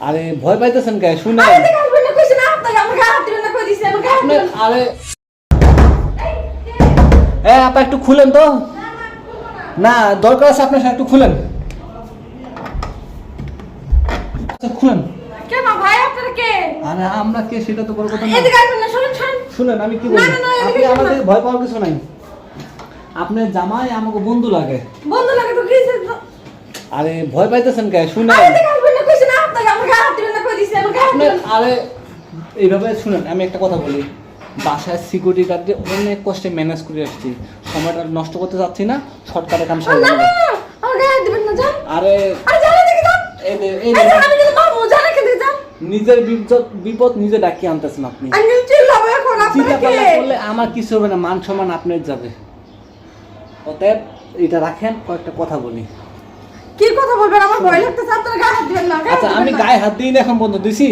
আরে ভয় পাইতেছেন কে? শুনে আরে আপা একটু খুলেন তো। না, না, খুলবো না। না দরকার আছে আপনার সাথে একটু খুলেন। আচ্ছা খুলেন। কেন ভাই আপনারা কে? আরে আমরা কে সেটা তো বড় কথা না এদিকে আসবেন না শুনুন শুনুন। শুনেন আমি কি বলি আপনি আমাদের ভয় পাওয়ার কিছু নাই। আপনার জামাই আমাকে বন্ধু লাগে। বন্ধু লাগে তো কি আরে ভয় পাইতেছেন কে? শুনে আরে দেখে আসবেন না কইছি না আপনাকে আমার গায়ে হাত দিবেন না কই দিছি আমার গায়ে হাত আপনি দিবেন না। আরে এইভাবে শুনেন আমি একটা কথা বলি। বাসায় সিকিউরিটি গার্ড দিয়ে অনেক কষ্টে ম্যানেজ করে আসছি। সময়টা নষ্ট করতে চাচ্ছি না শর্টকাটে কাম সারি আরে নিজের বিপদ নিজে ডাকিয়ে আনতেছেন আপনি। আপনারা আমার কিছু হবে না মান সম্মান আপনার যাবে। অতএব এটা রাখেন কয়েকটা কথা বলি। কি কথা বলবেন? আমার ভয় লাগতেছে আপনারা গায়ে হাত দিবেন না আচ্ছা আমি গায়ে হাত দিই না এখন বন্ধ দিছি।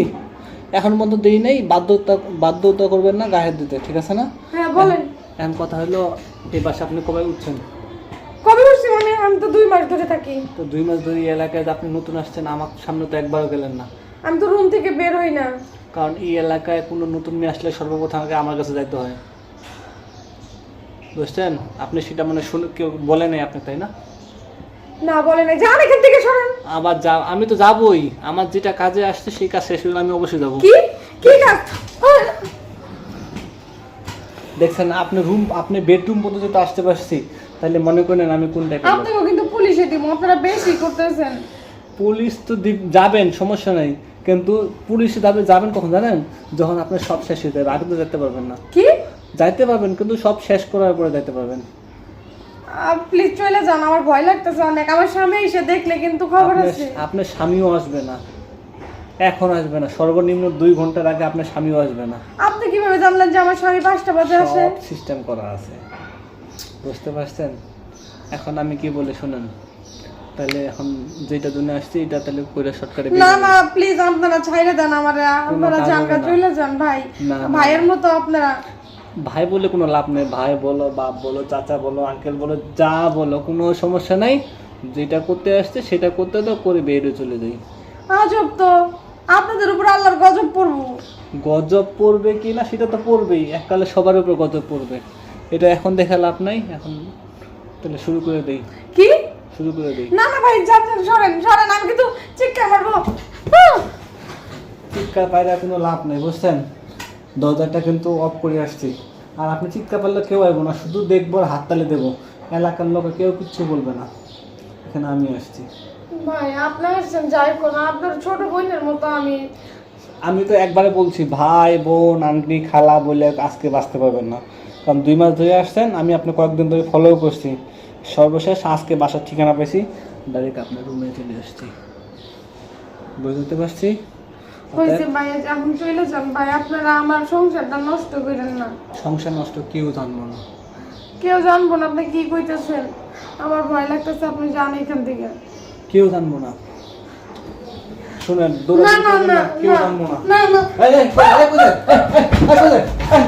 এখন বন্ধ দিই নেই বাধ্যতা বাধ্যতা করবেন না গায়ে হাত দিতে ঠিক আছে না? হ্যাঁ বলেন। এখন কথা হলো এই বাসে আপনি কবে উঠছেন? কবে উঠছি মানে? আমি তো দুই মাস ধরে থাকি। তো দুই মাস ধরে এই এলাকায় আপনি নতুন আসছেন আমার সামনে তো একবারও গেলেন না। আমি তো রুম থেকে বের হই না। কারণ এই এলাকায় কোনো নতুন মেয়ে আসলে সর্বপ্রথম আগে আমার কাছে যাইতে হয়। বুঝছেন? আপনি সেটা মানে শুনে কেউ বলে নাই আপনি তাই না? না বলে না যান এখান থেকে সরেন। আবার যা আমি তো যাবই। আমার যেটা কাজে আসছে সেই কাজ শেষ হলে আমি অবশ্যই যাব। কি? কি কাজ? দেখছেন আপনি রুম আপনি বেডরুম পর্যন্ত যদি আসতে পারছি তাহলে মনে করেন আমি কোন টাইপের কিন্তু পুলিশে দিব আপনারা বেশি করতেছেন। পুলিশ তো যাবেন সমস্যা নাই। কিন্তু পুলিশে যাবে যাবেন কখন জানেন? যখন আপনার সব শেষ হয়ে যাবে আগে তো যেতে পারবেন না। কি? যাইতে পারবেন কিন্তু সব শেষ করার পরে যাইতে পারবেন। প্লিজ চলে যান আমার ভয় লাগতেছে অনেক। আমার স্বামী এসে দেখলে কিন্তু খবর আছে। আপনার স্বামীও আসবে না। এখন আসবে না। সর্বনিম্ন দুই ঘণ্টার আগে আপনার স্বামীও আসবে না। আপনি কীভাবে জানলেন যে আমার স্বামী পাঁচটা বাজে আসে? সিস্টেম করা আছে। বুঝতে পারছেন? এখন আমি কি বলে শুনেন। তাহলে এখন যেটা জন্য আসছি এটা তাহলে কইরা শর্টকাটে না না প্লিজ আপনারা ছাইরে দেন আমার। আপনারা যান চলে যান ভাই। ভাইয়ের মতো আপনারা ভাই বলে কোনো লাভ নেই ভাই বলো বাপ বলো চাচা বলো আঙ্কেল বলো যা বলো কোনো সমস্যা নাই। যেটা করতে আসছে সেটা করতে তো করে বেরিয়ে চলে যাই। আজব তো আপনাদের উপর আল্লাহর গজব পড়ব। গজব পড়বে কি না সেটা তো পড়বেই এককালে সবার উপর গজব পড়বে। এটা এখন দেখে লাভ নাই এখন তাহলে শুরু করে দেই। কি? শুরু করে দেই। না না ভাই যান যান সরেন সরেন আমি কিন্তু চিৎকার মারবো! চিৎকার পাইলে আর কোনো লাভ নেই বুঝছেন? দরজাটা কিন্তু অফ করে আসছি। আর আপনি চিৎকার পারলে কেউ আসব না শুধু দেখব আর হাততালি দেবো। এলাকার লোকে কেউ কিচ্ছু বলবে না। এখানে আমি আসছি। ভাই আপনার আসছেন যাই কোনো আপনার ছোট বোনের মতো আমি। আমি তো একবারে বলছি ভাই বোন আন্টি খালা বলে আজকে বাঁচতে পারবেন না। কারণ দুই মাস ধরে আসছেন আমি আপনি কয়েকদিন ধরে ফলো করছি। সর্বশেষ আজকে বাসার ঠিকানা পেয়েছি ডাইরেক্ট আপনার রুমে চলে আসছি। বুঝতে পারছি? হয়েছে ভাই এখন চলে যান ভাই আপনারা আমার সংসারটা নষ্ট করেন না সংসার নষ্ট কেউ জানব না কেউ জানব না আপনি কি কইতেছেন আমার ভয় লাগতেছে আপনি যান এখান থেকে কেউ জানব না শুনেন না দৌড়াদৌড়ি না করবেন না না, কেউ জানব না না না এই, এই, এই, এই? এই,